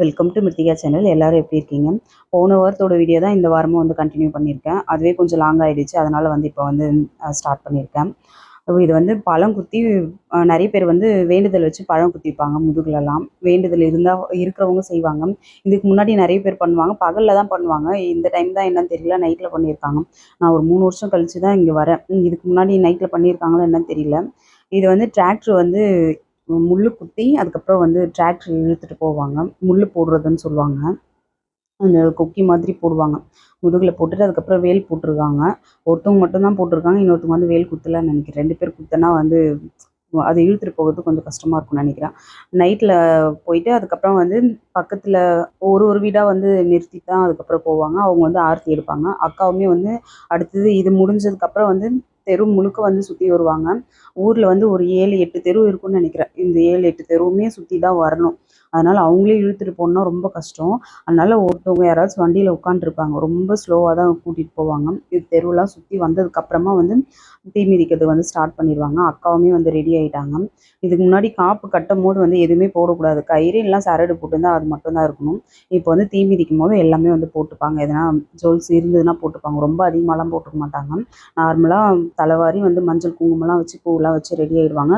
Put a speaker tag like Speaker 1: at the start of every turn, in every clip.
Speaker 1: Welcome to Mrithika channel எல்லாரும் எப்படி இருக்கீங்க? போன வாரத்தோட வீடியோ தான் இந்த வாரமும் வந்து கண்டினியூ பண்ணியிருக்கேன். அதுவே கொஞ்சம் லாங் ஆகிடுச்சு அதனால் வந்து இப்போ வந்து ஸ்டார்ட் பண்ணியிருக்கேன். இது வந்து பழம் குத்தி நிறைய பேர் வந்து வேண்டுதல் வச்சு பழம் குத்திப்பாங்க முதுகுலலாம். வேண்டுதல் இருந்தால் இருக்கிறவங்க செய்வாங்க. இதுக்கு முன்னாடி நிறைய பேர் பண்ணுவாங்க. பகலில் தான் பண்ணுவாங்க. இந்த டைம் தான் என்னன்னு தெரியல. நைட்டில் பண்ணியிருக்காங்க. நான் ஒரு மூணு வருஷம் கழிச்சு தான் இங்கே வரேன். இதுக்கு முன்னாடி நைட்டில் பண்ணியிருக்காங்களா என்னன்னு தெரியல. இது வந்து டிராக்டர் வந்து முள்ளு குத்தி அதுக்கப்புறம் வந்து டிராக்டர் இழுத்துட்டு போவாங்க. முள் போடுறதுன்னு சொல்லுவாங்க. அந்த கொக்கி மாதிரி போடுவாங்க. முதுகில் போட்டுட்டு அதுக்கப்புறம் வேல் போட்டிருக்காங்க. ஒருத்தவங்க மட்டும்தான் போட்டிருக்காங்க. இன்னொருத்தவங்க வந்து வேல் குத்தலன்னு நினைக்கிறேன். ரெண்டு பேர் குத்தனா வந்து அதை இழுத்துட்டு போகிறது கொஞ்சம் கஷ்டமாக இருக்கும்னு நினைக்கிறேன். நைட்டில் போயிட்டு அதுக்கப்புறம் வந்து பக்கத்தில் ஒரு ஒரு வீடாக வந்து நிறுத்தி தான் அதுக்கப்புறம் போவாங்க. அவங்க வந்து ஆர்த்தி எடுப்பாங்க. அக்காவுமே வந்து அடுத்தது இது முடிஞ்சதுக்கப்புறம் வந்து தெரு முழுக்க வந்து சுற்றி வருவாங்க. ஊரில் வந்து ஒரு ஏழு எட்டு தெரு இருக்கும்னு நினைக்கிறேன். இந்த ஏழு எட்டு தெருவுமே சுற்றி தான் வரணும். அதனால் அவங்களே இழுத்துட்டு போகணுன்னா ரொம்ப கஷ்டம். அதனால் ஒருத்தவங்க யாராச்சும் வண்டியில் உட்காந்துருப்பாங்க ரொம்ப ஸ்லோவாக தான் கூட்டிகிட்டு போவாங்க. இது தெருவெலாம் சுற்றி வந்ததுக்கப்புறமா வந்து தீ மிதிக்கிறது வந்து ஸ்டார்ட் பண்ணிடுவாங்க. அக்காவுமே வந்து ரெடி ஆகிட்டாங்க இதுக்கு முன்னாடி காப்பு கட்டும் போது வந்து எதுவுமே போடக்கூடாது. கயிறு எல்லாம் சரடு போட்டுருந்தா அது மட்டும்தான் இருக்கணும். இப்போ வந்து தீ மிதிக்கும் போது எல்லாமே வந்து போட்டுப்பாங்க. எதனா ஜுவல்ஸ் இருந்ததுன்னா போட்டுப்பாங்க. ரொம்ப அதிகமாகலாம் போட்டுக்க மாட்டாங்க. நார்மலாக தலைவாரி வந்து மஞ்சள் குங்குமம்லாம் வச்சு பூவெலாம் வச்சு ரெடி ஆகிடுவாங்க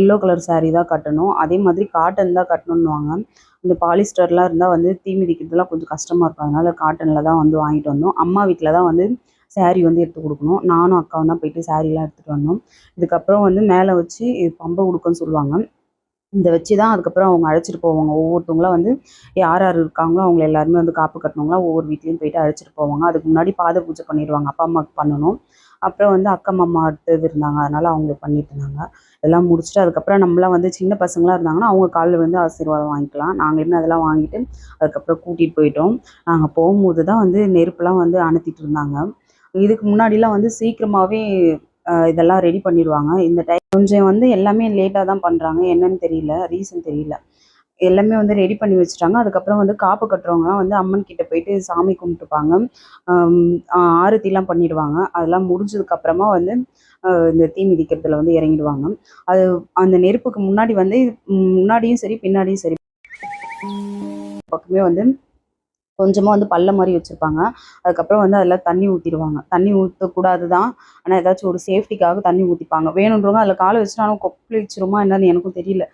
Speaker 1: எல்லோ கலர் சாரீ தான் கட்டணும். அதே மாதிரி காட்டன் தான் கட்டணுன்னுவாங்க இந்த பாலிஸ்டர்லாம் இருந்தால் வந்து தீ மிதிக்கிறதுலாம் கொஞ்சம் கஷ்டமாக இருக்கும். அதனால காட்டனில் தான் வந்து வாங்கிட்டு வந்தோம். அம்மா வீட்டில் தான் வந்து சேரீ வந்து எடுத்து கொடுக்கணும். நானும் அக்காவும் தான் போயிட்டு சாரீலாம் எடுத்துகிட்டு வந்தோம். இதுக்கப்புறம் வந்து மேலே வச்சு பம்பை உடுக்கன்னு சொல்லுவாங்க. இந்த வச்சு தான் அதுக்கப்புறம் அவங்க அழைச்சிட்டு போவாங்க. ஒவ்வொருத்தவங்களாம் வந்து யார் யார் இருக்காங்களோ அவங்க எல்லாருமே வந்து காப்பு கட்டினவங்களாம் ஒவ்வொரு வீட்லேயும் போயிட்டு அழைச்சிட்டு போவாங்க. அதுக்கு முன்னாடி பாத பூஜை பண்ணிடுவாங்க. அப்பா அம்மாவுக்கு பண்ணணும். அப்புறம் வந்து அக்கா அம்மா அடுத்தது இருந்தாங்க. அதனால் அவங்களுக்கு பண்ணிட்டு இருந்தாங்க. இதெல்லாம் முடிச்சுட்டு அதுக்கப்புறம் நம்மளாம் வந்து சின்ன பசங்களாக இருந்தாங்கன்னா அவங்க காலில் வந்து ஆசீர்வாதம் வாங்கிக்கலாம். நாங்களுமே அதெல்லாம் வாங்கிட்டு அதுக்கப்புறம் கூட்டிகிட்டு போயிட்டோம். நாங்கள் போகும்போது தான் வந்து நெருப்புலாம் வந்து அணுத்திட்டு இருந்தாங்க. இதுக்கு முன்னாடிலாம் வந்து சீக்கிரமாகவே இதெல்லாம் ரெடி பண்ணிடுவாங்க. இந்த டைம் கொஞ்சம் வந்து எல்லாமே லேட்டாக தான் பண்ணுறாங்க என்னன்னு தெரியல. ரீசன் தெரியல. எல்லாமே வந்து ரெடி பண்ணி வச்சுட்டாங்க. அதுக்கப்புறம் வந்து காப்பு கட்டுறவங்கலாம் வந்து அம்மன் கிட்ட போயிட்டு சாமி கும்பிட்டுப்பாங்க. ஆரத்திலாம் பண்ணிடுவாங்க. அதெல்லாம் முடிஞ்சதுக்கப்புறமா வந்து இந்த தீ மிதிக்கிறதுல வந்து இறங்கிடுவாங்க. அது அந்த நெருப்புக்கு முன்னாடி வந்து முன்னாடியும் சரி பின்னாடியும் சரி. பக்கமே வந்து கொஞ்சமாக வந்து பல்ல மாதிரி வச்சுருப்பாங்க. அதுக்கப்புறம் வந்து அதில் தண்ணி ஊற்றிடுவாங்க தண்ணி ஊற்றக்கூடாது தான் ஆனால் ஏதாச்சும் ஒரு சேஃப்டிக்காக தண்ணி ஊற்றிப்பாங்க வேணுன்றவங்க அதில் காலை வச்சுட்டாலும் கொப்பளிச்சிருமா என்னன்னு எனக்கும் தெரியல.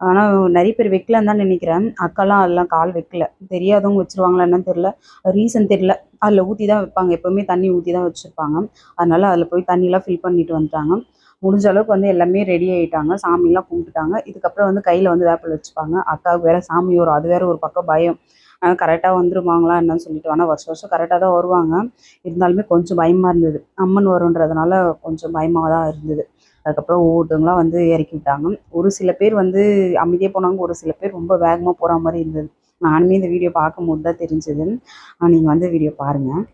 Speaker 1: ஆனால் நிறைய பேர் வைக்கலன்னு தான் நினைக்கிறேன். அக்காலாம் அதெல்லாம் கால் வைக்கல. தெரியாதவங்க வச்சிருவாங்களா என்னன்னு தெரியல. ரீசன் தெரியல. அதில் ஊற்றி தான் வைப்பாங்க. எப்போவுமே தண்ணி ஊற்றி தான் வச்சுருப்பாங்க. அதனால் அதில் போய் தண்ணிலாம் ஃபில் பண்ணிட்டு வந்துட்டாங்க. முடிஞ்ச அளவுக்கு வந்து எல்லாமே ரெடி ஆகிட்டாங்க சாமிலாம் கும்பிட்டுட்டாங்க. இதுக்கப்புறம் வந்து கையில் வந்து வேப்பில் வச்சுப்பாங்க. அக்காவுக்கு வேற சாமி வரும். அது வேற ஒரு பக்கம் பயம். கரெக்டாக வந்துருவாங்களா என்னன்னு சொல்லிட்டு. ஆனால் வருஷம் வருஷம் கரெக்டாக தான் வருவாங்க. இருந்தாலுமே கொஞ்சம் பயமாக இருந்தது. அம்மன் வருன்றதுனால கொஞ்சம் பயமாக தான் இருந்தது. அதுக்கப்புறம் ஒவ்வொருத்தவங்களாம் வந்து இறக்கி விட்டாங்க. ஒரு சில பேர் வந்து அமைதியாக போனாங்க ஒரு சில பேர் ரொம்ப வேகமாக போகிற மாதிரி இருந்தது. நானுமே இந்த வீடியோ பார்க்கும்போது தான் தெரிஞ்சது. நீங்கள் வந்து வீடியோ பாருங்கள்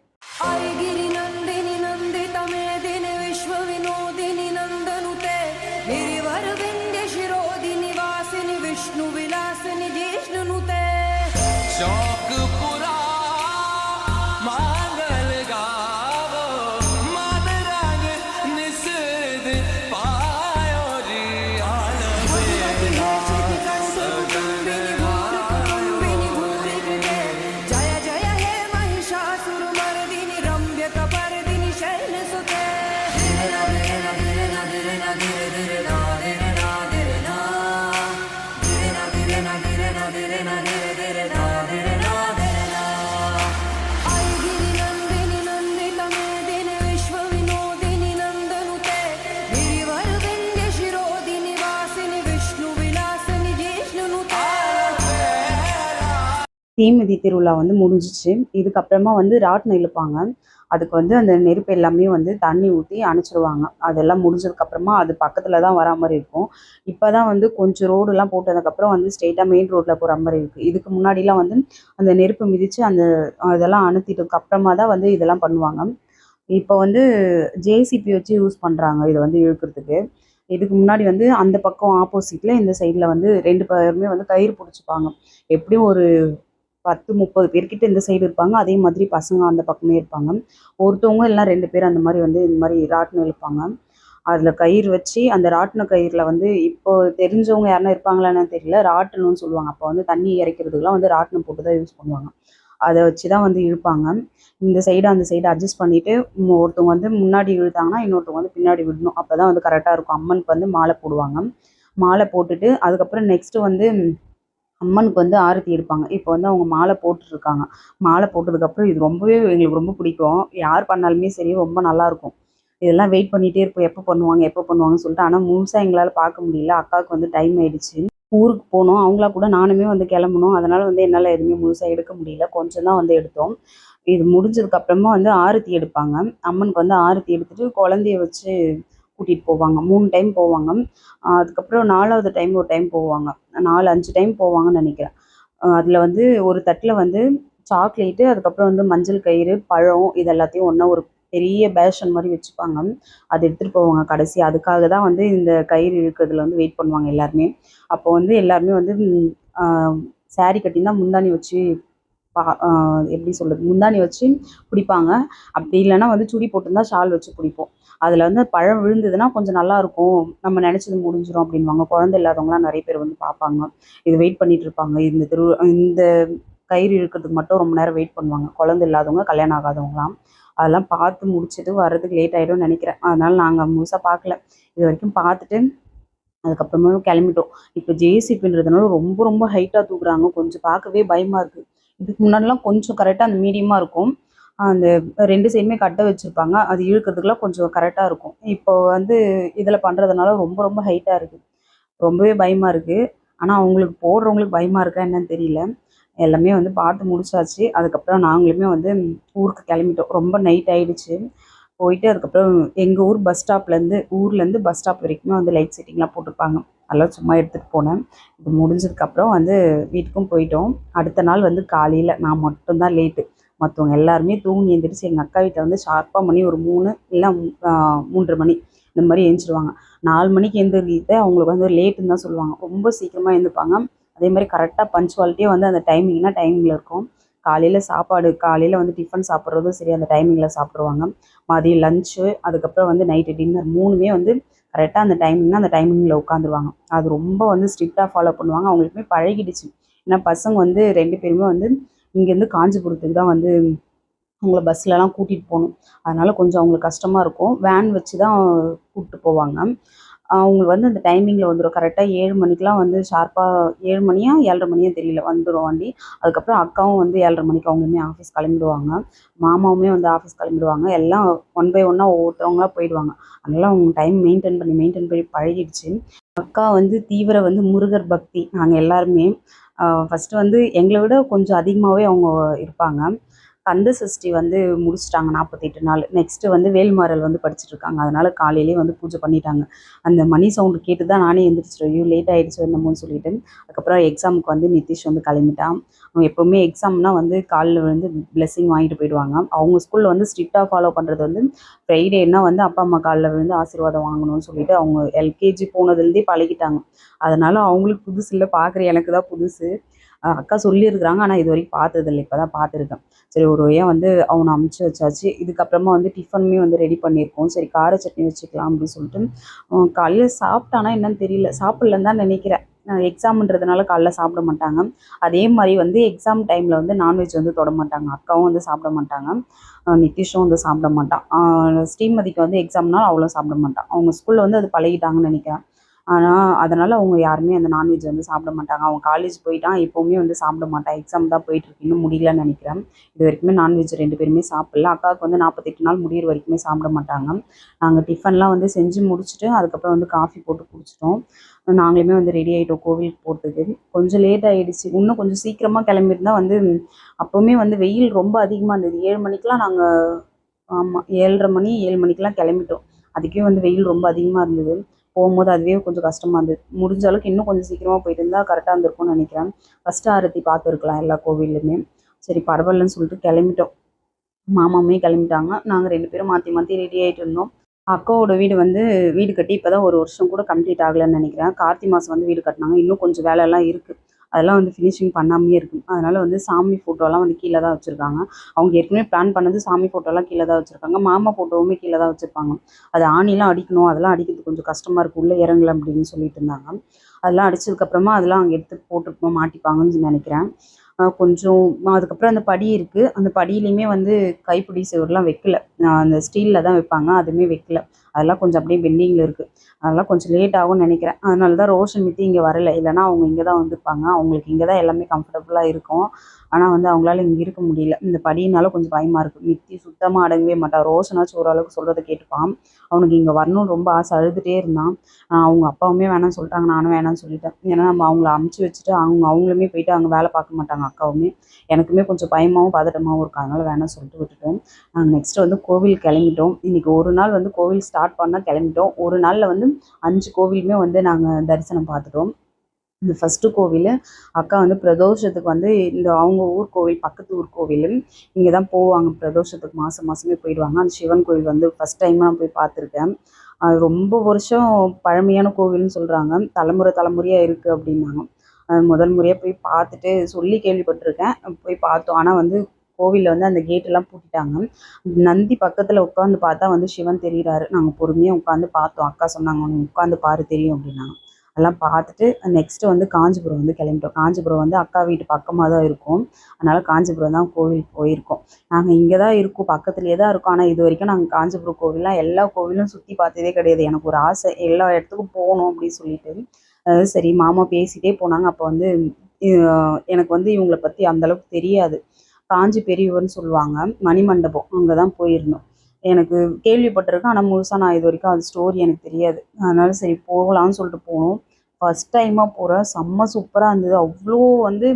Speaker 1: தீமிதி திருவிழா வந்து முடிஞ்சிச்சு. இதுக்கப்புறமா வந்து ராட்டினம் இழுப்பாங்க. அதுக்கு வந்து அந்த நெருப்பு எல்லாமே வந்து தண்ணி ஊற்றி அணைச்சிருவாங்க. அதெல்லாம் முடிஞ்சதுக்கப்புறமா அது பக்கத்தில் தான் வரா மாதிரி இருக்கும். இப்போ தான் வந்து கொஞ்சம் ரோடுலாம் போட்டதுக்கப்புறம் வந்து ஸ்ட்ரெயிட்டாக மெயின் ரோட்டில் போகிற மாதிரி இருக்குது இதுக்கு முன்னாடிலாம் வந்து அந்த நெருப்பு மிதித்து அந்த இதெல்லாம் அணைத்திட்டதுக்கு அப்புறமா தான் வந்து இதெல்லாம் பண்ணுவாங்க. இப்போ வந்து ஜேசிபி வச்சு யூஸ் பண்ணுறாங்க இதை வந்து இழுக்கிறதுக்கு. இதுக்கு முன்னாடி வந்து அந்த பக்கம் ஆப்போசிட்டில் இந்த சைடில் வந்து ரெண்டு பேருமே வந்து கயிறு பிடிச்சிப்பாங்க. எப்படியும் ஒரு பத்து முப்பது பேர்கிட்ட இந்த சைடு இருப்பாங்க. அதே மாதிரி பசங்க அந்த பக்கமே இருப்பாங்க. ஒருத்தவங்க எல்லாம் ரெண்டு பேர் அந்த மாதிரி வந்து இந்த மாதிரி ராட்டினம் இழுப்பாங்க. அதில் கயிறு வச்சு அந்த ராட்டின கயிறில் வந்து இப்போ தெரிஞ்சவங்க யாருன்னா இருப்பாங்களான்னு தெரியல. ராட்டணும்னு சொல்லுவாங்க. அப்போ வந்து தண்ணி இறைக்கிறதுக்குலாம் வந்து ராட்டினம் போட்டு தான் யூஸ் பண்ணுவாங்க. அதை வச்சு தான் வந்து இழுப்பாங்க. இந்த சைடு அந்த சைடு அட்ஜஸ்ட் பண்ணிவிட்டு ஒருத்தவங்க வந்து முன்னாடி இழுத்தாங்கன்னா இன்னொருத்தவங்க வந்து பின்னாடி விடணும் அப்போ தான் வந்து கரெக்டாக இருக்கும். அம்மனுக்கு வந்து மாலை போடுவாங்க. மாலை போட்டுட்டு அதுக்கப்புறம் நெக்ஸ்ட்டு வந்து அம்மனுக்கு வந்து ஆரத்தி எடுப்பாங்க. இப்போ வந்து அவங்க மாலை போட்டுட்ருக்காங்க. மாலை போட்டதுக்கப்புறம் இது ரொம்பவே எங்களுக்கு ரொம்ப பிடிக்கும். யார் பண்ணாலுமே சரி ரொம்ப நல்லாயிருக்கும் இதெல்லாம் வெயிட் பண்ணிகிட்டே இருப்போம். எப்போ பண்ணுவாங்க எப்போ பண்ணுவாங்கன்னு சொல்லிட்டு. ஆனால் முழுசாக எங்களால் பார்க்க முடியல. அக்காவுக்கு வந்து டைம் ஆயிடுச்சு. ஊருக்கு போனோம். அவங்களா கூட நானுமே வந்து கிளம்பணும் அதனால் வந்து என்னால் எதுவுமே முழுசாக எடுக்க முடியல. கொஞ்சம் தான் வந்து எடுத்தோம். இது முடிஞ்சதுக்கப்புறமா வந்து ஆரத்தி எடுப்பாங்க. அம்மனுக்கு வந்து ஆரத்தி எடுத்துட்டு குழந்தைய வச்சு கூட்டிகிட்டு போவாங்க. மூணு டைம் போவாங்க. அதுக்கப்புறம் நாலாவது டைம் ஒரு டைம் போவாங்க. நாலு அஞ்சு டைம் போவாங்கன்னு நினைக்கிறேன். அதில் வந்து ஒரு தட்டில் வந்து சாக்லேட்டு அதுக்கப்புறம் வந்து மஞ்சள் கயிறு பழம் இது எல்லாத்தையும் ஒன்றா ஒரு பெரிய பேஷன் மாதிரி வச்சுப்பாங்க. அது எடுத்துகிட்டு போவாங்க கடைசி. அதுக்காக தான் வந்து இந்த கயிறு இழுக்கிறதுல வந்து வெயிட் பண்ணுவாங்க எல்லாருமே. அப்போ வந்து எல்லாருமே வந்து சாரி கட்டி தான் முந்தானி வச்சு பா எப்படி சொல்கிறது முந்தானி வச்சு பிடிப்பாங்க. அப்படி இல்லைன்னா வந்து சுடி போட்டிருந்தா ஷால் வச்சு பிடிப்போம். அதில் வந்து பழம் விழுந்ததுன்னா கொஞ்சம் நல்லாயிருக்கும் நம்ம நினச்சது முடிஞ்சிடும் அப்படின்வாங்க குழந்தை இல்லாதவங்களாம் நிறைய பேர் வந்து பார்ப்பாங்க. இது வெயிட் பண்ணிட்டு இருப்பாங்க. இந்த திரு இந்த கயிறு இழுக்கிறதுக்கு மட்டும் ரொம்ப நேரம் வெயிட் பண்ணுவாங்க. குழந்தை இல்லாதவங்க கல்யாணம் ஆகாதவங்களாம் அதெல்லாம் பார்த்து முடிச்சுட்டு வர்றதுக்கு லேட் ஆகிடும்னு நினைக்கிறேன். அதனால் நாங்கள் முழுசாக பார்க்கல. இது வரைக்கும் பார்த்துட்டு அதுக்கப்புறமா கிளம்பிட்டோம். இப்போ ஜேசிபின்றதுனால ரொம்ப ரொம்ப ஹைட்டாக தூக்குறாங்க. கொஞ்சம் பார்க்கவே பயமாக இருக்குது இதுக்கு முன்னாடிலாம் கொஞ்சம் கரெக்டாக அந்த மீடியமாக இருக்கும். அந்த ரெண்டு சைடுமே கட்டை வச்சுருப்பாங்க. அது இழுக்கிறதுக்குலாம் கொஞ்சம் கரெக்டாக இருக்கும். இப்போ வந்து இதில் பண்ணுறதுனால ரொம்ப ரொம்ப ஹைட்டாக இருக்குது ரொம்பவே பயமாக இருக்குது ஆனால் அவங்களுக்கு போடுறவங்களுக்கு பயமாக இருக்கா என்னன்னு தெரியல. எல்லாமே வந்து பார்த்து முடிச்சாச்சு. அதுக்கப்புறம் நாங்களுமே வந்து ஊருக்கு கிளம்பிட்டோம். ரொம்ப நைட் ஆகிடுச்சு போயிட்டு அதுக்கப்புறம் எங்கள் ஊர் பஸ் ஸ்டாப்லேருந்து ஊர்லேருந்து பஸ் ஸ்டாப் வரைக்குமே வந்து லைட் செட்டிங்லாம் போட்டிருப்பாங்க. அதெல்லாம் சும்மா எடுத்துகிட்டு போனேன். இது முடிஞ்சதுக்கப்புறம் வந்து வீட்டுக்கும் போயிட்டோம். அடுத்த நாள் வந்து காலையில் நான் மட்டும்தான் லேட்டு மற்றவங்க எல்லாருமே தூங்கி எழுந்திரிச்சு எங்கள் அக்கா வீட்டில் வந்து ஷார்ப்பாக மணி ஒரு மூணு இல்லை மூன்று மணி இந்த மாதிரி எழுந்திருவாங்க நாலு மணிக்கு எழுந்திரிக்கிட்டு அவங்களுக்கு வந்து லேட்டுன்னு தான் சொல்லுவாங்க. ரொம்ப சீக்கிரமாக எழுந்திருப்பாங்க அதே மாதிரி கரெக்டாக பஞ்சுவாலிட்டியே வந்து அந்த டைமிங்னா டைமிங்கில் இருக்கும். காலையில் சாப்பாடு காலையில் வந்து டிஃபன் சாப்பிட்றதும் சரி அந்த டைமிங்கில் சாப்பிடுவாங்க. மதியம் லஞ்சு அதுக்கப்புறம் வந்து நைட்டு டின்னர் மூணுமே வந்து கரெக்டாக அந்த டைமிங்னா அந்த டைமிங்கில் உட்காந்துருவாங்க அது ரொம்ப வந்து ஸ்ட்ரிக்டாக ஃபாலோ பண்ணுவாங்க. அவங்களுக்குமே பழகிடுச்சு. ஏன்னா பசங்க வந்து ரெண்டு பேருமே வந்து இங்கேருந்து காஞ்சிபுரத்துக்கு தான் வந்து அவங்கள பஸ்லலாம் கூட்டிகிட்டு போகணும். அதனால் கொஞ்சம் அவங்களுக்கு கஷ்டமாக இருக்கும். வேன் வச்சு தான் கூப்பிட்டு போவாங்க. அவங்க வந்து அந்த டைமிங்கில் வந்துடும் கரெக்டாக ஏழு மணிக்கெலாம் வந்து ஷார்ப்பாக ஏழு மணியா ஏழரை மணியா தெரியல. வந்துடும் வண்டி. அதுக்கப்புறம் அக்காவும் வந்து ஏழரை மணிக்கு அவங்களுமே ஆஃபீஸ் கிளம்பிடுவாங்க. மாமாவுமே வந்து ஆஃபீஸ் கிளம்பிடுவாங்க. எல்லாம் ஒன் பை ஒன்னாக ஒவ்வொருத்தவங்களா போயிடுவாங்க. அதனால் அவங்க டைம் மெயின்டைன் பண்ணி மெயின்டைன் பண்ணி பழகிடுச்சு. அக்கா வந்து தீவிர வந்து முருகர் பக்தி. நாங்கள் எல்லாருமே ஃபஸ்ட்டு வந்து எங்களை விட கொஞ்சம் அதிகமாகவே அவங்க இருப்பாங்க. கந்த சஷ்டி வந்து முடிச்சிட்டாங்க நாற்பத்தெட்டு நாள். நெக்ஸ்ட்டு வந்து வேல்மாறல் வந்து படிச்சுட்டு இருக்காங்க அதனால் காலையிலேயே வந்து பூஜை பண்ணிட்டாங்க. அந்த மணி சவுண்டு கேட்டு தான் நானே எழுந்திரிச்சிட்டு ஐயோ லேட் ஆகிடுச்சு என்னமோன்னு சொல்லிட்டு. அதுக்கப்புறம் எக்ஸாமுக்கு வந்து நிதிஷ் வந்து கிளம்பிட்டான். அவன் எப்போவுமே எக்ஸாம்னா வந்து காலில் வந்து பிளெஸ்ஸிங் வாங்கிட்டு போயிடுவாங்க. அவங்க ஸ்கூலில் வந்து ஸ்ட்ரிக்டாக ஃபாலோ பண்ணுறது வந்து ஃப்ரைடேன்னா வந்து அப்பா அம்மா காலில் விழுந்து ஆசீர்வாதம் வாங்கணும்னு சொல்லிட்டு அவங்க எல்கேஜி போனதுலேருந்தே பழகிட்டாங்க. அதனால அவங்களுக்கு புதுசு இல்லை பார்க்குற எனக்கு தான் புதுசு. அக்கா சொல்லியிருக்கிறாங்க. ஆனால் இது வரைக்கும் பார்த்ததில்ல. இப்போ தான் பார்த்துருக்கேன். சரி ஒரு வழியாக வந்து அவனை அமுச்சு வச்சாச்சு. இதுக்கப்புறமா வந்து டிஃபனுமே வந்து ரெடி பண்ணியிருக்கோம். சரி கார சட்னி வச்சுக்கலாம் அப்படின்னு சொல்லிட்டு காலையில் சாப்பிட்டானா என்னன்னு தெரியல. சாப்பிட்லன்னு தான் நினைக்கிறேன். எக்ஸாம்ன்றதுனால காலைல சாப்பிட மாட்டாங்க. அதே மாதிரி வந்து எக்ஸாம் டைமில் வந்து நான்வெஜ் வந்து தொட மாட்டாங்க. அக்காவும் வந்து சாப்பிட மாட்டாங்க. நிதிஷும் வந்து சாப்பிட மாட்டான். ஸ்ரீமதிக்கு வந்து எக்ஸாம்னால் அவ்வளோ சாப்பிட மாட்டான். அவங்க ஸ்கூலில் வந்து அது பழகிட்டாங்கன்னு நினைக்கிறேன். ஆனால் அதனால் அவங்க யாருமே அந்த நான்வெஜ் வந்து சாப்பிட மாட்டாங்க. அவங்க காலேஜ் போயிட்டான் எப்போவுமே வந்து சாப்பிட மாட்டான் எக்ஸாம் தான் போயிட்டுருக்கு இன்னும் முடியலன்னு நினைக்கிறேன். இது வரைக்குமே நான்வெஜ் ரெண்டு பேருமே சாப்பிடல. அக்காவுக்கு வந்து நாற்பத்தெட்டு நாள் முடியிற வரைக்குமே சாப்பிட மாட்டாங்க. நாங்கள் டிஃபன்லாம் வந்து செஞ்சு முடிச்சுட்டு அதுக்கப்புறம் வந்து காஃபி போட்டு குடிச்சிட்டோம். நாங்களுமே வந்து ரெடி ஆகிட்டோம் கோவிலுக்கு போகிறதுக்கு கொஞ்சம் லேட் ஆகிடுச்சு இன்னும் கொஞ்சம் சீக்கிரமாக கிளம்பியிருந்தால் வந்து அப்போவுமே வந்து வெயில் ரொம்ப அதிகமாக இருந்தது. ஏழு மணிக்கெலாம் நாங்கள் ஆமாம் ஏழரை மணி ஏழு மணிக்கெலாம் கிளம்பிட்டோம். அதுக்கே வந்து வெயில் ரொம்ப அதிகமாக இருந்தது. போகும்போது அதுவே கொஞ்சம் கஷ்டமாக இருந்தது. முடிஞ்ச அளவுக்கு இன்னும் கொஞ்சம் சீக்கிரமாக போயிட்டு இருந்தால் கரெக்டாக இருந்திருக்கும்னு நினைக்கிறேன். ஃபஸ்ட்டு ஆரத்தி பார்த்துருக்கலாம் எல்லா கோவில்லையுமே சரி பரவாயில்லன்னு சொல்லிட்டு கிளம்பிட்டோம். மாமாவுமே கிளம்பிட்டாங்க. நாங்கள் ரெண்டு பேரும் மாற்றி மாற்றி ரெடி ஆகிட்டு இருந்தோம். அக்காவோட வீடு வந்து வீடு கட்டி இப்போ தான் ஒரு வருஷம் கூட கம்ப்ளீட் ஆகலைன்னு நினைக்கிறேன். கார்த்தி மாதம் வந்து வீடு கட்டினாங்க. இன்னும் கொஞ்சம் வேலையெல்லாம் இருக்குது அதெல்லாம் வந்து ஃபினிஷிங் பண்ணாமே இருக்கும். அதனால் வந்து சாமி ஃபோட்டோலாம் வந்து கீழே தான் வச்சுருக்காங்க. அவங்க ஏற்கனவே பிளான் பண்ணது சாமி ஃபோட்டோலாம் கீழே தான் வச்சுருக்காங்க. மாமா ஃபோட்டோவுமே கீழே தான் வச்சுருப்பாங்க. அது ஆணிலாம் அடிக்கணும். அதெல்லாம் அடிக்கிறது கொஞ்சம் கஷ்டமாக இருக்குது உள்ளே இறங்கலை அப்படின்னு சொல்லிட்டு இருந்தாங்க. அதெல்லாம் அடித்ததுக்கப்புறமா அதெல்லாம் அங்கே எடுத்து போட்டு மாட்டிப்பாங்கன்னு நினைக்கிறேன். கொஞ்சம் அதுக்கப்புறம் அந்த படி இருக்குது அந்த படியிலையுமே வந்து கைப்பிடி சுவர்லாம் வைக்கல. அந்த ஸ்டீலில் தான் வைப்பாங்க. அதுவுமே வைக்கல. அதெல்லாம் கொஞ்சம் அப்படியே பெண்டிங்கில் இருக்குது அதெல்லாம் கொஞ்சம் லேட் ஆகும்னு நினைக்கிறேன். அதனால தான் ரோஷன் மித்தி இங்கே வரல. இல்லைன்னா அவங்க இங்கே தான் வந்திருப்பாங்க. அவங்களுக்கு இங்கே தான் எல்லாமே கம்ஃபர்டபுளாக இருக்கும். ஆனால் வந்து அவங்களால இங்கே இருக்க முடியல. இந்த படியினால கொஞ்சம் பயமாக இருக்குது மித்தி சுத்தமாக அடங்கவே மாட்டான் ரோஷனாச்சும் ஓரளவுக்கு சொல்கிறத கேட்டுப்பான். அவனுக்கு இங்கே வரணும்னு ரொம்ப ஆசை. அழுதுகிட்டே இருந்தான். அவங்க அப்பாவுமே வேணாம்னு சொல்லிட்டாங்க. நானும் வேணாம்னு சொல்லிட்டேன். ஏன்னா நம்ம அவங்கள அமுச்சு வச்சுட்டு அவங்க அவங்களுமே போயிட்டு அங்கே வேலை பார்க்க மாட்டாங்க அக்காவுமே. எனக்குமே கொஞ்சம் பயமாகவும் பதட்டமாகவும் இருக்கும் அதனால வேணாம்னு சொல்லிட்டு விட்டுட்டோம். நாங்கள் நெக்ஸ்ட் வந்து கோவில் கிளம்பிட்டோம். இன்னைக்கு ஒரு நாள் வந்து கோவில் ஸ்டார்ட் பண்ணால் கிளம்பிட்டோம். ஒரு நாளில் வந்து அஞ்சு கோவிலுமே வந்து நாங்கள் தரிசனம் பார்த்துட்டோம் இந்த ஃபஸ்ட்டு கோவில் அக்கா வந்து பிரதோஷத்துக்கு வந்து இந்த அவங்க ஊர் கோவில் பக்கத்து ஊர் கோவில். இங்கே தான் போவாங்க. பிரதோஷத்துக்கு மாதம் மாதமே போயிடுவாங்க. அந்த சிவன் கோவில் வந்து ஃபஸ்ட் டைம் நான் போய் பார்த்துருக்கேன் அது ரொம்ப வருஷம் பழமையான கோவில்னு சொல்கிறாங்க தலைமுறை தலைமுறையாக இருக்குது அப்படின்னாங்க. அது முதல் முறையாக போய் பார்த்துட்டு சொல்லி கேள்விப்பட்டிருக்கேன். போய் பார்த்தோம். ஆனால் வந்து கோவிலில் வந்து அந்த கேட்டெல்லாம் பூட்டிட்டாங்க. நந்தி பக்கத்தில் உட்காந்து பார்த்தா வந்து சிவன் தெரிகிறாரு நாங்கள் பொறுமையாக உட்காந்து பார்த்தோம். அக்கா சொன்னாங்க உட்காந்து பாரு தெரியும் அப்படின்னாங்க. அதெல்லாம் பார்த்துட்டு நெக்ஸ்ட்டு வந்து காஞ்சிபுரம் வந்து கிளம்பிட்டோம். காஞ்சிபுரம் வந்து அக்கா வீட்டு பக்கமாக தான் இருக்கும். அதனால் காஞ்சிபுரம் தான் கோவில் போயிருக்கோம். நாங்கள் இங்கே தான் இருக்கோம். பக்கத்துலேயே தான் இருக்கோம். ஆனால் இது வரைக்கும் நாங்கள் காஞ்சிபுரம் கோவில்லாம் எல்லா கோவிலும் சுற்றி பார்த்ததே கிடையாது. எனக்கு ஒரு ஆசை எல்லா இடத்துக்கும் போகணும் அப்படின்னு சொல்லிட்டு. அதாவது சரி மாமா பேசிகிட்டே போனாங்க. அப்போ வந்து எனக்கு வந்து இவங்கள பற்றி அந்தளவுக்கு தெரியாது. காஞ்சி பெரியவர்னு சொல்லுவாங்க. மணிமண்டபம். அங்கே தான் போயிருந்தோம். எனக்கு கேள்விப்பட்டிருக்கேன். ஆனால் முழுசாக நான் இது வரைக்கும் அது ஸ்டோரி எனக்கு தெரியாது. அதனால சரி போகலான்னு சொல்லிட்டு போனோம். ஃபஸ்ட் டைமாக போகிறேன் செம்ம சூப்பராக இருந்தது. அவ்வளோ வந்து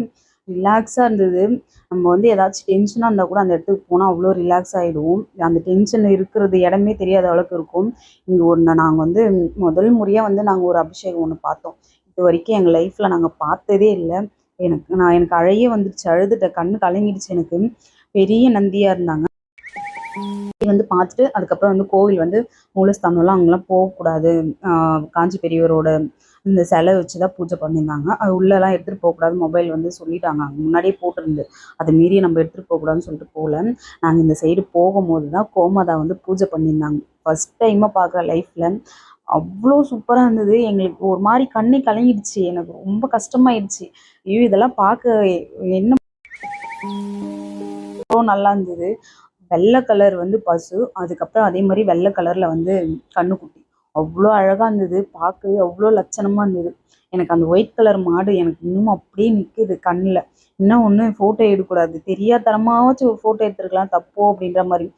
Speaker 1: ரிலாக்ஸாக இருந்தது. நம்ம வந்து ஏதாச்சும் டென்ஷனாக இருந்தால் கூட அந்த இடத்துக்கு போனால் அவ்வளோ ரிலாக்ஸ் ஆகிடுவோம் அந்த டென்ஷன் இருக்கிறது இடமே தெரியாத அளவுக்கு இருக்கும். இங்கே ஒன்று நாங்கள் வந்து முதல் முறையாக வந்து நாங்கள் ஒரு அபிஷேகம் ஒன்று பார்த்தோம். இது வரைக்கும் எங்கள் லைஃப்பில் நாங்கள் பார்த்ததே இல்லை. எனக்கு நான் எனக்கு அழையே வந்துடுச்சு அழுதுட்டேன் கண்ணு கலங்கிடுச்சு எனக்கு. பெரிய நந்தியாக இருந்தாங்க. வந்து பார்த்துட்டு அதுக்கப்புறம் வந்து கோவில் வந்து மூலஸ்தானம்லாம் அங்கெல்லாம் போகக்கூடாது. காஞ்சி பெரியவரோட இந்த சிலை வச்சு தான் பூஜை பண்ணியிருந்தாங்க. அது உள்ளெல்லாம் எடுத்துகிட்டு போகக்கூடாது மொபைல் வந்து சொல்லிட்டாங்க. அங்கே முன்னாடியே போட்டிருந்து அதை மீறி நம்ம எடுத்துகிட்டு போகக்கூடாதுன்னு சொல்லிட்டு போகல. நாங்கள் இந்த சைடு போகும்போது தான் கோமாதா வந்து பூஜை பண்ணியிருந்தாங்க. ஃபஸ்ட் டைமாக பார்க்குற லைஃப்பில் அவ்வளோ சூப்பராக இருந்தது. எங்களுக்கு ஒரு மாதிரி கண்ணே கலங்கிடுச்சு. எனக்கு ரொம்ப கஷ்டமாயிடுச்சு. ஐயோ இதெல்லாம் பார்க்க என்ன நல்லா இருந்தது. வெள்ளை கலர் வந்து பசு அதுக்கப்புறம் அதே மாதிரி வெள்ளை கலரில் வந்து கண்ணுக்குட்டி. அவ்வளோ அழகாக இருந்தது. பார்க்கவே அவ்வளோ லட்சணமாக இருந்தது. எனக்கு அந்த ஒயிட் கலர் மாடு எனக்கு இன்னும் அப்படியே நிற்குது கண்ணில். இன்னும் ஒன்று ஃபோட்டோ எடுக்கக்கூடாது. தெரியாதனமாச்சும் ஃபோட்டோ எடுத்துருக்கலாம். தப்போ அப்படின்ற மாதிரி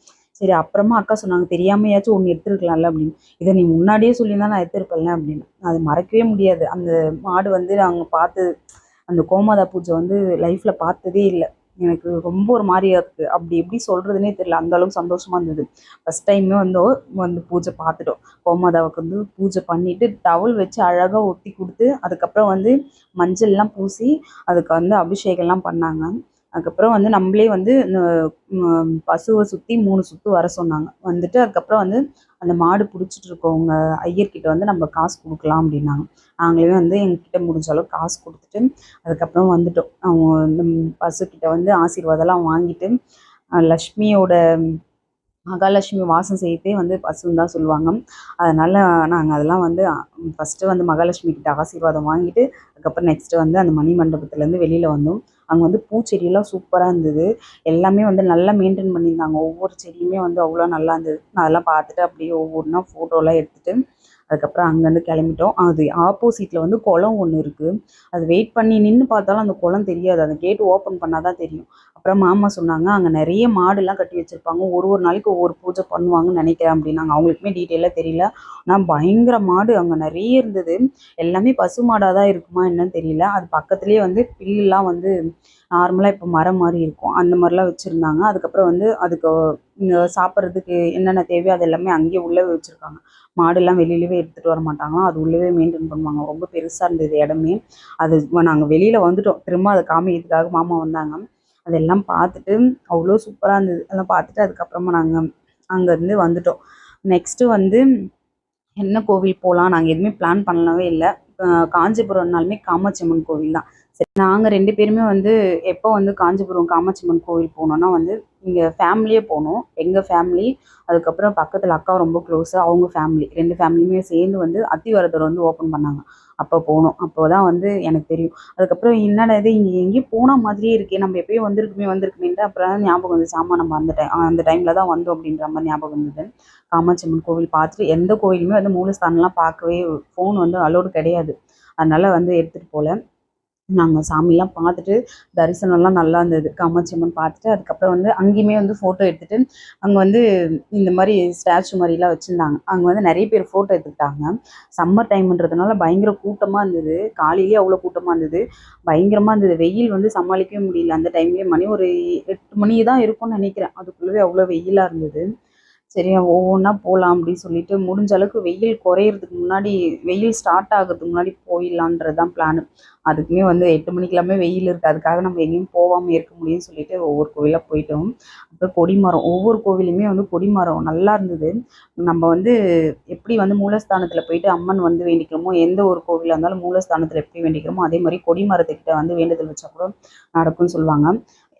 Speaker 1: சரி அப்புறமா அக்கா சொன்னாங்க தெரியாமையாச்சும் ஒன்று எடுத்துருக்கலாம்ல அப்படின்னு. இதை நீ முன்னாடியே சொல்லியிருந்தா நான் எடுத்துருப்பேன்ல அப்படின்னு. அது மறக்கவே முடியாது. அந்த மாடு வந்து நாங்கள் பார்த்து அந்த கோமாதா பூஜை வந்து லைஃப்பில் பார்த்ததே இல்லை. எனக்கு ரொம்ப ஒரு மாதிரியாக இருக்குது அப்படி எப்படி சொல்கிறதுனே தெரியல. அந்த அளவுக்கு சந்தோஷமாக இருந்தது. ஃபஸ்ட் டைமே வந்து வந்து பூஜை பார்த்துட்டோம். கோமாதாவுக்கு வந்து பூஜை பண்ணிவிட்டு டவல் வச்சு அழகாக ஒட்டி கொடுத்து அதுக்கப்புறம் வந்து மஞ்சள்லாம் பூசி அதுக்கு வந்து அபிஷேகம்லாம் பண்ணாங்க. அதுக்கப்புறம் வந்து நம்மளே வந்து பசுவை சுற்றி மூணு சுற்று வர சொன்னாங்க. வந்துட்டு அதுக்கப்புறம் வந்து அந்த மாடு பிடிச்சிட்டு இருக்கவங்க ஐயர்கிட்ட வந்து நம்ம காசு கொடுக்கலாம் அப்படின்னாங்க. நாங்களே வந்து எங்ககிட்ட முடிஞ்ச அளவுக்கு காசு கொடுத்துட்டு அதுக்கப்புறம் வந்துட்டோம். அவங்க இந்த பசுக்கிட்ட வந்து ஆசீர்வாதம்லாம் வாங்கிட்டு லக்ஷ்மியோட மகாலட்சுமி வாசம் செய்யத்தே வந்து பசுன்னு தான் சொல்லுவாங்க. அதனால் நாங்கள் அதெல்லாம் வந்து ஃபஸ்ட்டு வந்து மகாலட்சுமி கிட்ட ஆசீர்வாதம் வாங்கிட்டு அதுக்கப்புறம் நெக்ஸ்ட்டு வந்து அந்த மணி மண்டபத்துலேருந்து வெளியில் வந்தோம். அங்கே வந்து பூச்செடியெல்லாம் சூப்பராக இருந்தது. எல்லாமே வந்து நல்லா மெயின்டைன் பண்ணியிருந்தாங்க. ஒவ்வொரு செடியுமே வந்து அவ்வளோ நல்லா இருந்தது. நான் அதெல்லாம் பார்த்துட்டு அப்படியே ஒவ்வொன்றா ஃபோட்டோலாம் எடுத்துட்டு அதுக்கப்புறம் அங்கேருந்து கிளம்பிட்டோம். அது ஆப்போசிட்டில் வந்து குளம் ஒன்று இருக்குது அது வெயிட் பண்ணி நின்று பார்த்தாலும் அந்த குளம் தெரியாது. அந்த கேட்டு ஓப்பன் பண்ணால் தான் தெரியும். அப்புறம் மாமா சொன்னாங்க அங்கே நிறைய மாடுலாம் கட்டி வச்சுருப்பாங்க. ஒரு ஒரு நாளைக்கு ஒவ்வொரு பூஜை பண்ணுவாங்கன்னு நினைக்கிறேன் அப்படின்னாங்க. அவங்களுக்குமே டீட்டெயிலாக தெரியல. ஆனால் பயங்கர மாடு அங்கே நிறைய இருந்தது. எல்லாமே பசு மாடாக தான் இருக்குமா என்னன்னு தெரியல. அது பக்கத்துலேயே வந்து பில்லுலாம் வந்து நார்மலாக இப்போ மரம் மாதிரி இருக்கும். அந்த மாதிரிலாம் வச்சுருந்தாங்க. அதுக்கப்புறம் வந்து அதுக்கு சாப்பிட்றதுக்கு என்னென்ன தேவையோ அது எல்லாமே அங்கேயே உள்ளவே வச்சுருக்காங்க. மாடுலாம் வெளியிலவே எடுத்துகிட்டு வர மாட்டாங்களாம். அது உள்ளவே மெயின்டைன் பண்ணுவாங்க. ரொம்ப பெருசாக இருந்தது இடமே. அது நாங்கள் வெளியில் வந்துட்டோம். திரும்ப அதை காமிக்கிறதுக்காக மாமா வந்தாங்க. அதெல்லாம் பார்த்துட்டு அவ்வளோ சூப்பராக இருந்தது. அதெல்லாம் பார்த்துட்டு அதுக்கப்புறமா நாங்கள் அங்கேருந்து வந்துட்டோம். நெக்ஸ்ட்டு வந்து என்ன கோவில் போகலாம் நாங்கள் எதுவுமே பிளான் பண்ணவே இல்லை. காஞ்சிபுரம்னாலுமே காமாட்சி அம்மன் கோவில் தான். சரி நாங்கள் ரெண்டு பேருமே வந்து எப்போ வந்து காஞ்சிபுரம் காமாட்சியம்மன் கோவில் போனோம்னா வந்து இங்கே ஃபேமிலியே போனோம். எங்கள் ஃபேமிலி அதுக்கப்புறம் பக்கத்தில் அக்கா ரொம்ப க்ளோஸு அவங்க ஃபேமிலி ரெண்டு ஃபேமிலியுமே சேர்ந்து வந்து அத்திவரதர் வந்து ஓப்பன் பண்ணாங்க. அப்போ போனோம். அப்போ தான் வந்து எனக்கு தெரியும். அதுக்கப்புறம் என்னடா இது இங்கே எங்கேயும் போன மாதிரியே இருக்கே நம்ம எப்பயும் வந்திருக்குமே வந்திருக்குமேன்ட்டு அப்புறம் தான் ஞாபகம் வந்துச்சு ஆமாம் நம்ம அந்த டைம் அந்த டைமில் தான் வந்தோம் அப்படின்ற மாதிரி ஞாபகம் வந்தது. காமாட்சியம்மன் கோவில் பார்த்துட்டு எந்த கோயிலுமே வந்து மூலஸ்தானம்லாம் பார்க்கவே ஃபோன் வந்து அலோடு கிடையாது. அதனால் வந்து எடுத்துகிட்டு போகல நாங்கள் சாமிலாம் பார்த்துட்டு தரிசனம்லாம் நல்லா இருந்தது. காமாட்சியம்மன் பார்த்துட்டு அதுக்கப்புறம் வந்து அங்கேயுமே வந்து ஃபோட்டோ எடுத்துகிட்டு அங்கே வந்து இந்த மாதிரி ஸ்டாச்சு மாதிரிலாம் வச்சுருந்தாங்க. அங்கே வந்து நிறைய பேர் ஃபோட்டோ எடுத்துக்கிட்டாங்க. சம்மர் டைம்ன்றதுனால பயங்கர கூட்டமாக இருந்தது. காலையிலேயே அவ்வளோ கூட்டமாக இருந்தது. பயங்கரமாக இருந்தது. வெயில் வந்து சமாளிக்கவே முடியல. அந்த டைம்லேயே மணி ஒரு எட்டு மணி தான் இருக்கும்னு நினைக்கிறேன். அதுக்குள்ளவே அவ்வளோ வெயிலாக இருந்தது. சரி ஒவ்வொன்றா போகலாம் அப்படின்னு சொல்லிட்டு முடிஞ்ச அளவுக்கு வெயில் குறையிறதுக்கு முன்னாடி வெயில் ஸ்டார்ட் ஆகிறதுக்கு முன்னாடி போயிடலான்றது தான் பிளான் அதுக்குமே வந்து எட்டு மணிக்கெல்லாமே வெயில் இருக்குது அதுக்காக நம்ம எங்கேயும் போகாமல் இருக்க முடியும்னு சொல்லிட்டு ஒவ்வொரு கோவிலாக போயிட்டோம். அப்புறம் கொடிமரம். ஒவ்வொரு கோவிலுமே வந்து கொடிமரம் நல்லா இருந்தது. நம்ம வந்து எப்படி வந்து மூலஸ்தானத்தில் போயிட்டு அம்மன் வந்து வேண்டிக்கிறோமோ எந்த ஒரு கோவிலாக இருந்தாலும் மூலஸ்தானத்தில் எப்படி வேண்டிக்கிறோமோ அதே மாதிரி கொடிமரத்துக்கிட்ட வந்து வேண்டுதல் வச்சா கூட நடக்கும்னு சொல்லுவாங்க.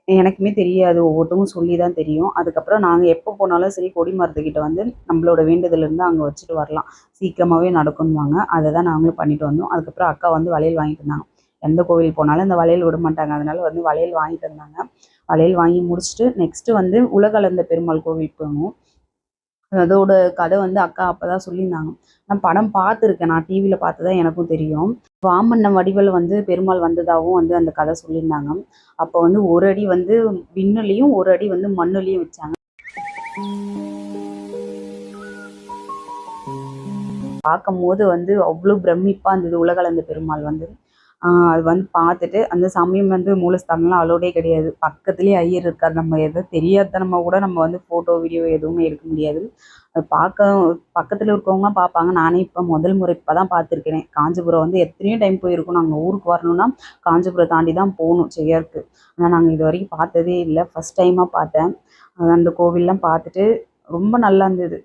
Speaker 1: எனக்குமே தெரியாது. ஒவ்வொருத்தவங்க சொல்லி தான் தெரியும். அதுக்கப்புறம் நாங்கள் எப்போ போனாலும் சரி கொடி மரத்துக்கிட்ட வந்து நம்மளோட வேண்டுதலேருந்து அங்கே வச்சுட்டு வரலாம். சீக்கிரமாகவே நடக்கும்வாங்க அதை தான் நாங்களும் பண்ணிட்டு வந்தோம். அதுக்கப்புறம் அக்கா வந்து வளையல் வாங்கிட்டு இருந்தாங்க. எந்த கோவில் போனாலும் இந்த வளையல் விட மாட்டாங்க. அதனால வந்து வளையல் வாங்கிட்டு இருந்தாங்க வளையல் வாங்கி முடிச்சுட்டு நெக்ஸ்ட்டு வந்து உலகளந்த பெருமாள் கோவில் போகணும் அதோட கதை வந்து அக்கா அப்போ தான் சொல்லியிருந்தாங்க. நான் படம் பார்த்துருக்கேன். நான் டிவியில் பார்த்து தான் எனக்கும் தெரியும். வாமண்ண வடிவில் வந்து பெருமாள் வந்ததாகவும் வந்து அந்த கதை சொல்லியிருந்தாங்க. அப்போ வந்து ஒரு அடி வந்து விண்ணுலேயும் ஒரு அடி வந்து மண்ணுலேயும் வச்சாங்க. பார்க்கும்போது வந்து அவ்வளோ பிரமிப்பாக இருந்தது உலகளந்த பெருமாள் வந்து. அது வந்து பார்த்துட்டு அந்த சமயம் வந்து மூலஸ்தானம்லாம் அலோடே கிடையாது. பக்கத்துலேயே ஐயர் இருக்கார். நம்ம எதோ தெரியாதனமாக கூட நம்ம வந்து ஃபோட்டோ வீடியோ எதுவுமே எடுக்க முடியாது. அது பார்க்க பக்கத்தில் இருக்கவங்களாம் பார்ப்பாங்க. நானே இப்போ முதல் முறை இப்போ தான் பார்த்துருக்கேன் காஞ்சிபுரம் வந்து எத்தனையோ டைம் போயிருக்கோம். நாங்கள் ஊருக்கு வரணும்னா காஞ்சிபுரம் தாண்டி தான் போகணும் செய்யறதுக்கு. ஆனால் நாங்கள் இது வரைக்கும் பார்த்ததே இல்லை. ஃபஸ்ட் டைமாக பார்த்தேன். அந்த கோவில்லாம் பார்த்துட்டு ரொம்ப நல்லா இருந்தது.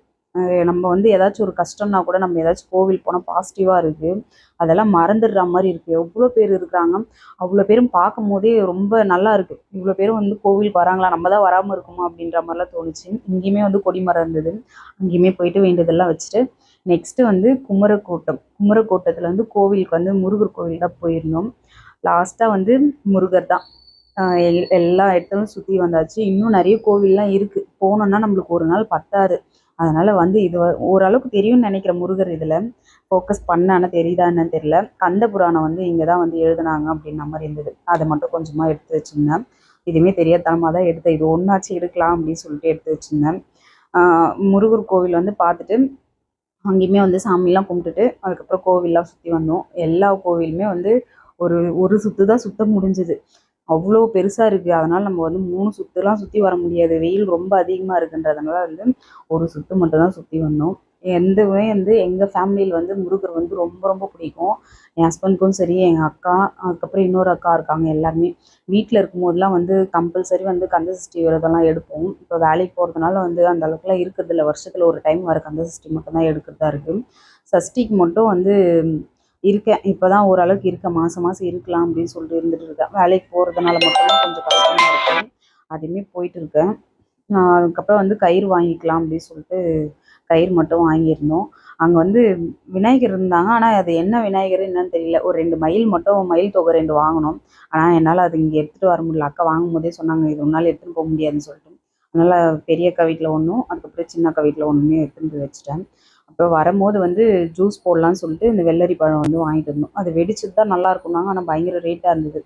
Speaker 1: நம்ம வந்து ஏதாச்சும் ஒரு கஷ்டம்னா கூட நம்ம ஏதாச்சும் கோவில் போனால் பாசிட்டிவாக இருக்குது அதெல்லாம் மறந்துடுற மாதிரி இருக்குது எவ்வளோ பேர் இருக்கிறாங்க. அவ்வளோ பேரும் பார்க்கும் போதே ரொம்ப நல்லா இருக்குது இவ்வளோ பேரும் வந்து கோவிலுக்கு வராங்களா? நம்ம தான் வராமல் இருக்குமா? அப்படின்ற மாதிரிலாம் தோணுச்சு. இங்கேயுமே வந்து கொடிமரம் இருந்தது அங்கேயுமே போயிட்டு வேண்டியதெல்லாம் வச்சுட்டு நெக்ஸ்ட்டு வந்து குமரக்கோட்டம் குமரக்கோட்டத்தில் வந்து கோவிலுக்கு வந்து முருகர் கோவில் தான் போயிருந்தோம். லாஸ்ட்டாக வந்து முருகர் தான். எல் எல்லா இடத்துலும் சுற்றி வந்தாச்சு. இன்னும் நிறைய கோவில்லாம் இருக்குது போனோன்னா நம்மளுக்கு ஒரு நாள் பத்தாது. அதனால் வந்து இது ஓரளவுக்கு தெரியும்னு நினைக்கிற முருகர் இதில் ஃபோக்கஸ் பண்ணான்னு தெரியுதா என்னன்னு தெரியல. கந்த புராணம் வந்து இங்கே தான் வந்து எழுதுனாங்க அப்படின்ன மாதிரி இருந்தது. அதை மட்டும் கொஞ்சமாக எடுத்து வச்சுருந்தேன். இதுவுமே தெரியாதனமாக தான் எடுத்தேன். இது ஒன்றாச்சு எடுக்கலாம் அப்படின்னு சொல்லிட்டு எடுத்து வச்சுருந்தேன். முருகர் கோவில் வந்து பார்த்துட்டு அங்கேயுமே வந்து சாமிலாம் கும்பிட்டுட்டு அதுக்கப்புறம் கோவிலெலாம் சுற்றி வந்தோம். எல்லா கோவிலுமே வந்து ஒரு ஒரு சுற்று தான் சுத்த முடிஞ்சுது. அவ்வளோ பெருசாக இருக்குது அதனால் நம்ம வந்து மூணு சுற்றுலாம் சுற்றி வர முடியாது. வெயில் ரொம்ப அதிகமாக இருக்குன்றதுனால வந்து ஒரு சுற்று மட்டும் தான் சுற்றி வந்தோம். எந்தவே வந்து எங்கள் ஃபேமிலியில் வந்து முருகர் வந்து ரொம்ப ரொம்ப பிடிக்கும். என் ஹஸ்பண்ட்க்கும் சரி எங்கள் அக்கா அதுக்கப்புறம் இன்னொரு அக்கா இருக்காங்க எல்லாருமே. வீட்டில் இருக்கும்போதெல்லாம் வந்து கம்பல்சரி வந்து கந்த சஷ்டி விரதெல்லாம் எடுப்போம். இப்போ வேலைக்கு போகிறதுனால வந்து அந்த அளவுக்குலாம் இருக்கிறதில்ல. வருஷத்தில் ஒரு டைம் வர கந்த சஷ்டி மட்டும் தான் எடுக்கிறதா இருக்குது சஷ்டிக்கு மட்டும் வந்து இருக்கேன். இப்போ தான் ஓரளவுக்கு இருக்கேன். மாதம் மாதம் இருக்கலாம் அப்படின்னு சொல்லிட்டு இருந்துட்டு இருக்கேன். வேலைக்கு போகிறதுனால மட்டும்தான் கொஞ்சம் கஷ்டமாக இருக்குது அதுவுமே போயிட்டு இருக்கேன். அதுக்கப்புறம் வந்து கயிறு வாங்கிக்கலாம் அப்படின்னு சொல்லிட்டு கயிறு மட்டும் வாங்கியிருந்தோம். அங்கே வந்து விநாயகர் இருந்தாங்க. ஆனால் அது என்ன விநாயகர் என்னன்னு தெரியல. ஒரு ரெண்டு மயில் மட்டும் மயில் தொகை ரெண்டு வாங்கினோம். ஆனால் என்னால் அது இங்கே எடுத்துகிட்டு வர முடியல. அக்கா வாங்கும் போதே சொன்னாங்க இது ஒன்றால் எடுத்துகிட்டு போக முடியாதுன்னு சொல்லிட்டு. அதனால் பெரிய அக்கா வீட்டில் ஒன்றும் அதுக்கப்புறம் சின்ன அக்கா வீட்டில் ஒன்றுமே எடுத்துகிட்டு போய் வச்சுட்டேன். அப்புறம் வரும்போது வந்து ஜூஸ் போடலான்னு சொல்லிட்டு இந்த வெள்ளரி பழம் வந்து வாங்கிட்டு வந்தோம் அது வெடிச்சது தான் நல்லா இருக்கும்னாங்க ஆனால் பயங்கர ரேட்டாக இருந்தது.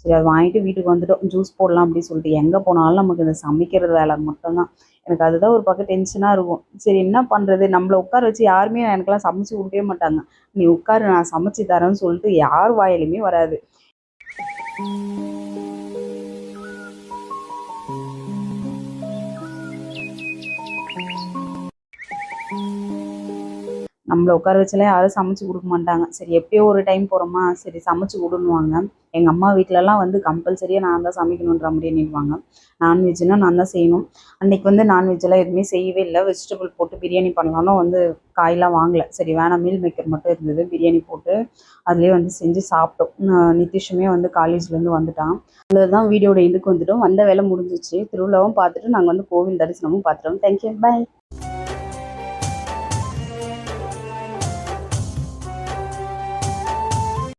Speaker 1: சரி அதை வாங்கிட்டு வீட்டுக்கு வந்துட்டோம். ஜூஸ் போடலாம் அப்படின்னு சொல்லிட்டு எங்கே போனாலும் நமக்கு இந்த சமைக்கிறது வேலை மட்டும்தான். எனக்கு அதுதான் ஒரு பக்கம் டென்ஷனாக இருக்கும். சரி என்ன பண்ணுறது நம்மளை உட்கார வச்சு யாருமே எனக்கெல்லாம் சமைச்சு கொடுக்கவே மாட்டாங்க. நீ உட்காரு நான் சமைச்சு தரேன்னு சொல்லிட்டு யார் வாயிலுமே வராது. நம்ம நம்மளை உட்கார வச்சுலாம் யாரும் சமைச்சு கொடுக்க மாட்டாங்க. சரி எப்பயோ ஒரு டைம் போகிறோமா சரி சமைச்சு கொடுன்னுவாங்க. எங்கள் அம்மா வீட்டிலலாம் வந்து கம்பல்சரியாக நான் தான் சமைக்கணுன்ற மாதிரி நினைவாங்க நான்வெஜ்னால் நான் தான் செய்யணும். அன்றைக்கி வந்து நான்வெஜ்ஜெல்லாம் எதுவுமே செய்யவே இல்லை. வெஜிடபிள் போட்டு பிரியாணி பண்ணலாம்னு வந்து காயெலாம் வாங்கலை. சரி வேணாம் மீல் மேக்கர் மட்டும் இருந்தது. பிரியாணி போட்டு அதுலேயே வந்து செஞ்சு சாப்பிட்டோம். நிதிஷுமே வந்து காலேஜ்லேருந்து வந்துட்டான். அவ்வளோதான் வீடியோட இதுக்கு வந்துட்டோம். வந்த வேலை முடிஞ்சிச்சு. திருவிழாவும் பார்த்துட்டு நாங்கள் வந்து கோவில் தரிசனமும் பார்த்துட்டோம். Thank you bye